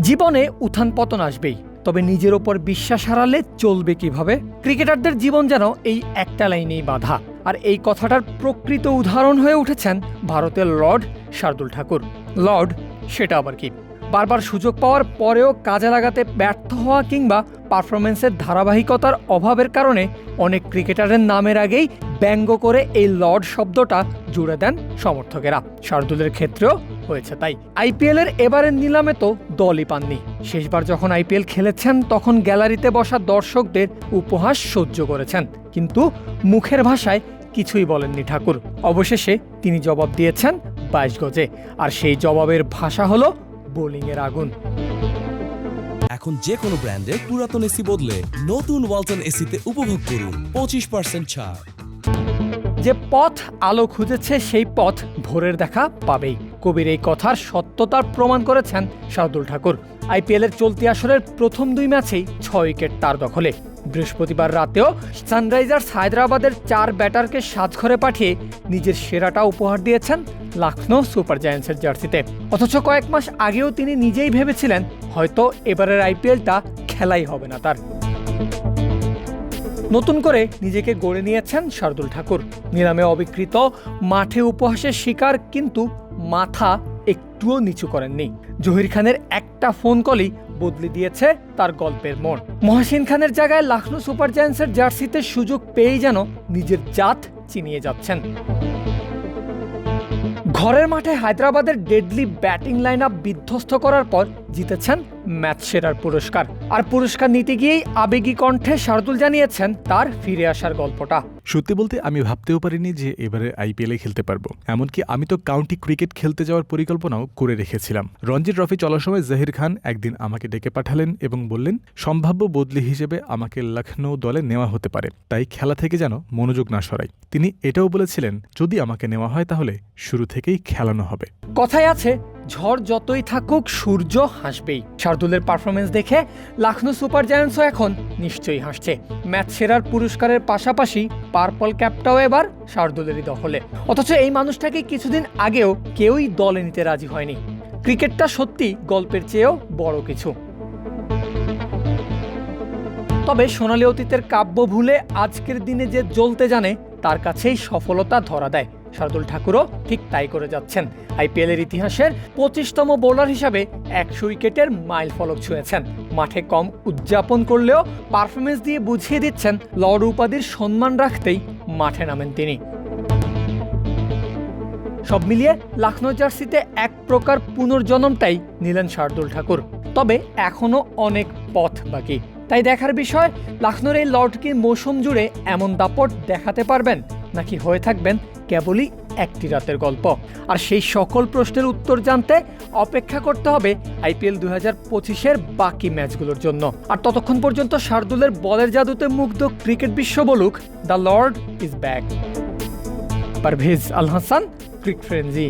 জীবনে উত্থান পতন আসবেই, তবে নিজের ওপর বিশ্বাস হারালে চলবে কীভাবে? ক্রিকেটারদের জীবন যেন এই একটা লাইনেই বাধা। আর এই কথাটার প্রকৃত উদাহরণ হয়ে উঠেছেন ভারতের লর্ড শার্দুল ঠাকুর। লর্ড, সেটা আবার কি? বারবার সুযোগ পাওয়ার পরেও কাজে লাগাতে ব্যর্থ হওয়া কিংবা পারফরমেন্সের ধারাবাহিকতার অভাবের কারণে অনেক ক্রিকেটারের নামের আগেই ব্যঙ্গ করে এই লর্ড শব্দটা জুড়ে দেন সমর্থকেরা। শার্দুলের ক্ষেত্রেও হয়েছে তাই। আইপিএল এর এবারের নিলামে তো দলই পাননি। শেষবার যখন আইপিএল খেলেছেন, তখন গ্যালারিতে বসা দর্শকদের উপহাস সহ্য করেছেন। কিন্তু মুখের ভাষায় কিছুই বলেননি ঠাকুর। অবশেষে তিনি জবাব দিয়েছেন বাইশ গজে। আর সেই জবাবের ভাষা হলো বোলিংয়ের আগুন। এখন যে কোনো ব্র্যান্ডের পুরাতন এসি বদলে নতুন ওয়ালটন এসিতে উপভোগ করুন পঁচিশ পার্সেন্ট ছাড়। যে পথ আলো খুঁজেছে সেই পথ ভোরের দেখা পাবেই। কবির এই কথার সত্যতার প্রমাণ করেছেন শার্দুল ঠাকুর। আইপিএলের চলতি আসরের প্রথম দুই ম্যাচেই ছয় উইকেট তার দখলে। বৃহস্পতিবার রাতেও সানরাইজার্স হায়দ্রাবাদের চার ব্যাটারকে সাজঘরে পাঠিয়ে নিজের সেরাটা উপহার দিয়েছেন লখনৌ সুপার জায়ান্টসের জার্সিতে। অথচ কয়েক মাস আগেও তিনি নিজেই ভেবেছিলেন হয়তো এবারের আইপিএলটা খেলাই হবে না তার। নতুন করে নিজেকে গড়ে নিয়েছেন শার্দুল ঠাকুর। নিলামে অবিকৃত, মাঠে উপহাসের শিকার কিন্তু মাথা একটুও নিচু করেননি। জহির খানের একটা ফোন কলই বদলে দিয়েছে তার গল্পের মোড়। মহাসিন খানের জায়গায় লখনৌ সুপার জায়ান্টসের জার্সিতে সুযোগ পেয়েই যেন নিজের জাত চিনিয়ে যাচ্ছেন। ঘরের মাঠে হায়দ্রাবাদের ডেডলি ব্যাটিং লাইন আপ বিধ্বস্ত করার পর জিতেছেন ম্যাচ সেরার পুরস্কার। আর পুরস্কার নিতে গিয়েই আবেগী কণ্ঠে শার্দুল জানিয়েছেন তার ফিরে আসার গল্পটা। সত্যি বলতে আমি ভাবতেও পারিনি যে এবারে আইপিএলে খেলতে পারব। এমনকি আমি তো কাউন্টি ক্রিকেট খেলতে যাওয়ার পরিকল্পনাও করে রেখেছিলাম। রঞ্জি ট্রফি চলার সময় জাহির খান একদিন আমাকে ডেকে পাঠালেন এবং বললেন সম্ভাব্য বদলি হিসেবে আমাকে লখনৌ দলে নেওয়া হতে পারে। তাই খেলা থেকে যেন মনোযোগ না সরাই। তিনি এটাও বলেছিলেন যদি আমাকে নেওয়া হয় তাহলে শুরু থেকেই খেলানো হবে। কথায় আছে ঝড় যতই থাকুক, সূর্য হাসবেই। শার্দুলের পারফরমেন্স দেখে লখনৌ সুপার জায়ান্টসও এখন নিশ্চয়ই হাসছে। ম্যাচ সেরার পুরস্কারের পাশাপাশি পার্পল ক্যাপটাও এবার শার্দুলেরই দখলে। অথচ এই মানুষটাকে কিছুদিন আগেও কেউই দলে নিতে রাজি হয়নি। ক্রিকেটটা সত্যি গল্পের চেয়েও বড় কিছু। তবে সোনালী অতীতের কাব্য ভুলে আজকের দিনে যে জ্বলতে জানে, তার কাছেই সফলতা ধরা দেয়। শার্দুল ঠাকুরও ঠিক তাই করে যাচ্ছেন। আইপিএলের ইতিহাসের পঁচিশতম বোলার হিসাবে একশো উইকেটের মাইল ফলক ছুঁয়েছেন। মাঠে কম উদযাপন করলেও পারফরমেন্স দিয়ে বুঝিয়ে দিচ্ছেন লর্ড উপাধির সম্মান রাখতেই মাঠে নামেন তিনি। সব মিলিয়ে লখনৌ জার্সিতে এক প্রকার পুনর্জন্মটাই নিলেন শার্দুল ঠাকুর। তবে এখনও অনেক পথ বাকি। তাই দেখার বিষয় লখনৌর এই লর্ডকে মৌসুম জুড়ে এমন দাপট দেখাতে পারবেন নাকি হয়ে থাকবেন কেবলই একটি রাতের গল্প। আর সেই সকল প্রশ্নের উত্তর জানতে অপেক্ষা করতে হবে আইপিএল দুই হাজার পঁচিশের বাকি ম্যাচগুলোর জন্য। আর ততক্ষণ পর্যন্ত শার্দুলের বলের জাদুতে মুগ্ধ ক্রিকেট বিশ্ব বলুক the lord is back. Parvez Al Hasan crick frenzy